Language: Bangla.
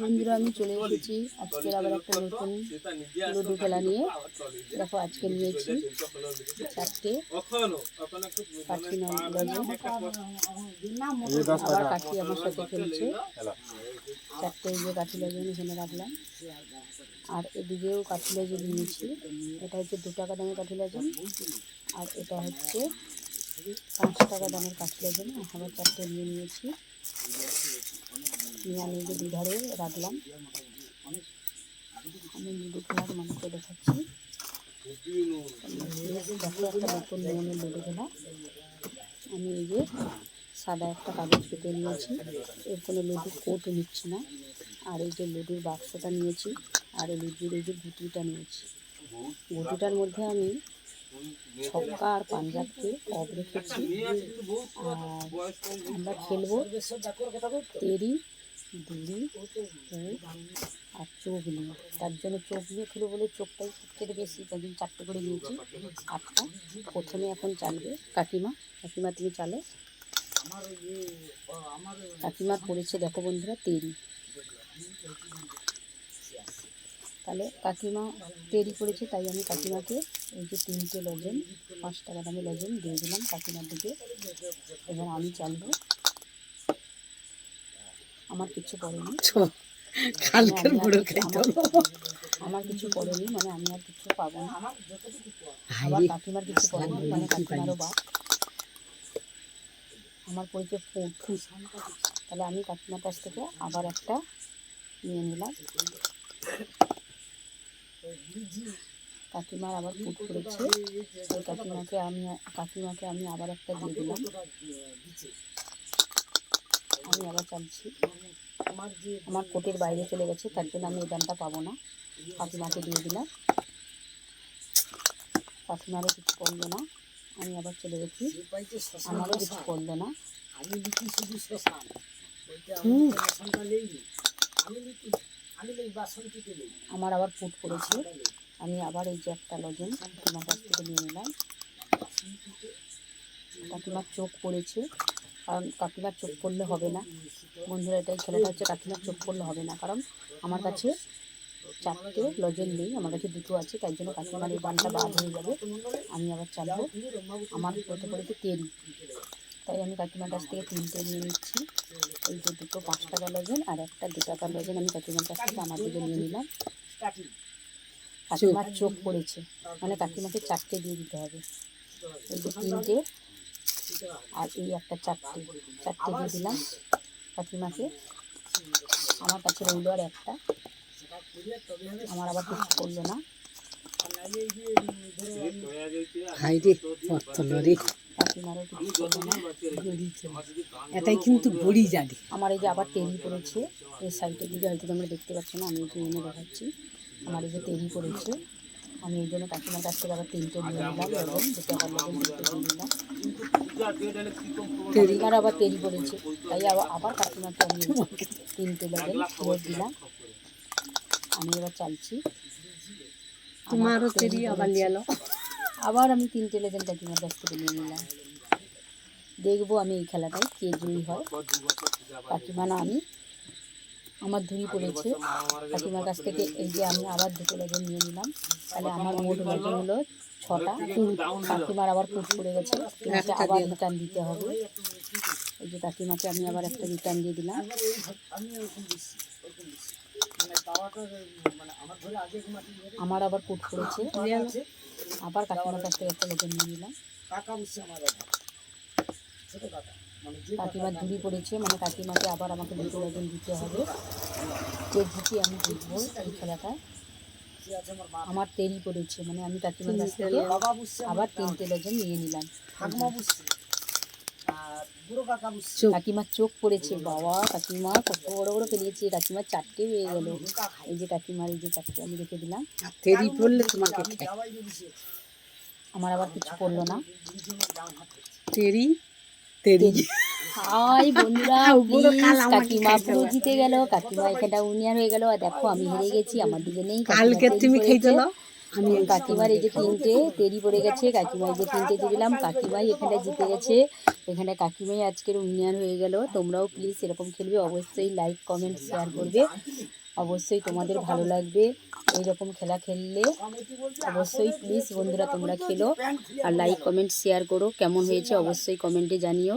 বন্ধুরা, আমি চলে এসেছি। আজকের আবার একটা নতুন লুডো খেলা নিয়ে। দেখো, আজকে নিয়েছি চারটে কাঠি আবার কাঠি আমার সাথে খেলছে। চারটে যে কাঠি লজেন এখানে রাখলাম। আর এদিকেও কাঠি লজেন নিয়েছি। এটা হচ্ছে দু টাকা দামের কাঠি লজেন আর এটা হচ্ছে পাঁচ টাকা দামের কাঠি লজেন আবার চারটে নিয়ে নিয়েছি। যে দুধারে রাখলাম। আমি খেলার মানুষকে দেখাচ্ছি। দেখো, একটা নতুন খেলা আমি এই যে সাদা একটা কাগজ পেতে নিয়েছি। এর কোনো লুডু কোট নিচ্ছি না। আর এই যে লুডুর বাক্সটা নিয়েছি। আর এই লুডুর এই যে গুটিটা নিয়েছি। গুটিটার মধ্যে আমি ছক্কা আর পাঞ্জাবকে অফ রেখেছি আর আমরা খেলব তেরি দুলি আর চোখ নিয়ে। তার জন্য চোখ নিয়ে খেলো বলে চোখটাই সবচেয়ে বেশি তার জন্য চারটে করে নিয়েছি। আটটা। প্রথমে এখন চালবে কাকিমা। কাকিমা, তুমি চালো? কাকিমা পড়েছে, দেখো বন্ধুরা, তেরি। তাহলে কাকিমা তৈরি করেছে তাই আমি কাকিমাকে এই যে তিনটে লজেন পাঁচ টাকা দামি লজেন দিয়ে দিলাম কাকিমার দিকে। এবার আমি চালবো। আমার কিছু কালকের বুড়ো কিছু- আমার- আমার কিছু করেনি মানে আমি আর কিছু পাবো না। আবার হাইরে কাকিমার কিছু করেনি মানে কাকিমারও বা আমার পড়েছে ফুট তাহলে আমি কাকিমার কাছ থেকে আবার একটা নিয়ে নিলাম। কাকিমার আবার ফুট পড়েছে ওই কাকিমাকে আমি কাকিমাকে আমি আবার একটা দিয়ে দিলাম। আমি আবার চালছি আমার কোটের বাইরে চলে গেছে তার জন্য আমি এই দামটা পাবো না। কাকিমাকে দিয়ে দিলাম। কাকিমারও কিছু করল না। আমি আবার চলে গেছি। আমারও কিছু করল না। আমি শুধু আমার আবার ফুট পড়েছে আমি আবার এই যে একটা লজেন কাকিমার কাছ থেকে নিয়ে নিলাম। কাকিমার চোখ পড়েছে, কারণ কাকিমার চোখ পড়লে হবে না। বন্ধুরা, এটাই খেলাটা হচ্ছে, কাকিমার চোখ পড়লে হবে না, কারণ আমার কাছে চারটে লজেন নেই, আমার কাছে দুটো আছে, তাই জন্য কাকিমার এই বানটা বাদ হয়ে যাবে। আমি আবার চালবো। আমার হতে পড়েছে তেরি তাই আমি কাকিমার কাছ থেকে তিনটে নিয়ে নিচ্ছি। এই যে দুটো পাঁচ টাকা লজেন আর একটা দু টাকার লজেন আমি কাকিমার কাছ থেকে আমার দিকে নিয়ে নিলাম। কাকিমার চোখ পড়েছে মানে কাকিমাকে চারটে দিয়ে দিতে হবে। এই যে তিনটে আর এই একটা চারটে চারটে দিয়ে দিলাম কাকিমাকে। আমার কাছে রইল আর একটা। আমার আবার কিছু করল না। পত্তল রে। এটাই কিন্তু বড়ি জানি আমার এই যে আবার তেরি পড়েছে এই সাইডের দিকে হয়তো তোমরা দেখতে পাচ্ছ না আমি একটু এনে দেখাচ্ছি। আমার এই যে তেরি পড়েছে আমি এই জন্য কাকিমার কাছ থেকে আবার তিনটে নিয়ে নিলাম এবং দুটো আবার লবণ দুটো নিলাম কাকিমার আবার তেরি পড়েছে তাই আবার আবার কাকিমাকে আমি তিনটে লবণ ফেরত দিলাম। আমি এবার চালছি। তোমারও তেরি তেরি আবার নিয়ে আবার আমি তিনটে লেজেন কাকিমার কাছ থেকে নিয়ে নিলাম। দেখব আমি এই খেলাটায় কে জয়ী হয়। কাকিমা না আমি আমার ধুরি পড়েছে। কাকিমার কাছ থেকে এই যে আমি আবার দুটো লেজেন নিয়ে নিলাম। তাহলে আমার মোট লেজেন হলো ছটা। কাকিমার আবার ফুট পড়ে গেছে। কাকিমাকে আবার রিটার্ন দিতে হবে। এই যে কাকিমাকে আমি আবার একটা রিটার্ন দিয়ে দিলাম। আমার আবার ফুট পড়েছে। আবার কাকিমার কাছ থেকে একটা লেজেন নিয়ে নিলাম কাকা বুঝছে আমার ছোট কাকা মানে যে কাকিমার ধুরি পড়েছে মানে কাকিমাকে আবার আমাকে দুটো লেজেন দিতে হবে। যে ঝুঁকি আমি জিতবো এই খেলাটা। আমার তেরি পড়েছে মানে আমি কাকিমার কাছ থেকে আবার তিনটে লেজেন নিয়ে নিলাম। কাকিমার চোখ পড়েছে বাবা কাকিমা কত বড় বড় পেলিয়েছে কাকিমার চারটে হয়ে গেল। এই যে কাকিমার এই যে চারটে আমি রেখে দিলাম। তেরি পড়লে তোমাকে আমার আবার কিছু পড়ল না। তেরি তেরি। হাই বন্ধুরা প্লিজ কাকিমা পুরো জিতে গেল কাকিমা এখানটা উনিয়ার হয়ে গেল। আর দেখো আমি হেরে গেছি আমার দিকে নেই কালকে তুমি আমি কাকিমার এই যে তিনটে তেরি পড়ে গেছে কাকিমার যে তিনটে দিলাম কাকিমাই এখানে জিতে গেছে। এখানে কাকিমাই আজকের উইনার হয়ে গেল। তোমরাও প্লিজ এরকম খেলবে অবশ্যই লাইক কমেন্ট শেয়ার করবে। অবশ্যই তোমাদের ভালো লাগবে। এইরকম খেলা খেললে অবশ্যই প্লিজ বন্ধুরা তোমরা খেলো। আর লাইক কমেন্ট শেয়ার করো। কেমন হয়েছে অবশ্যই কমেন্টে জানিও।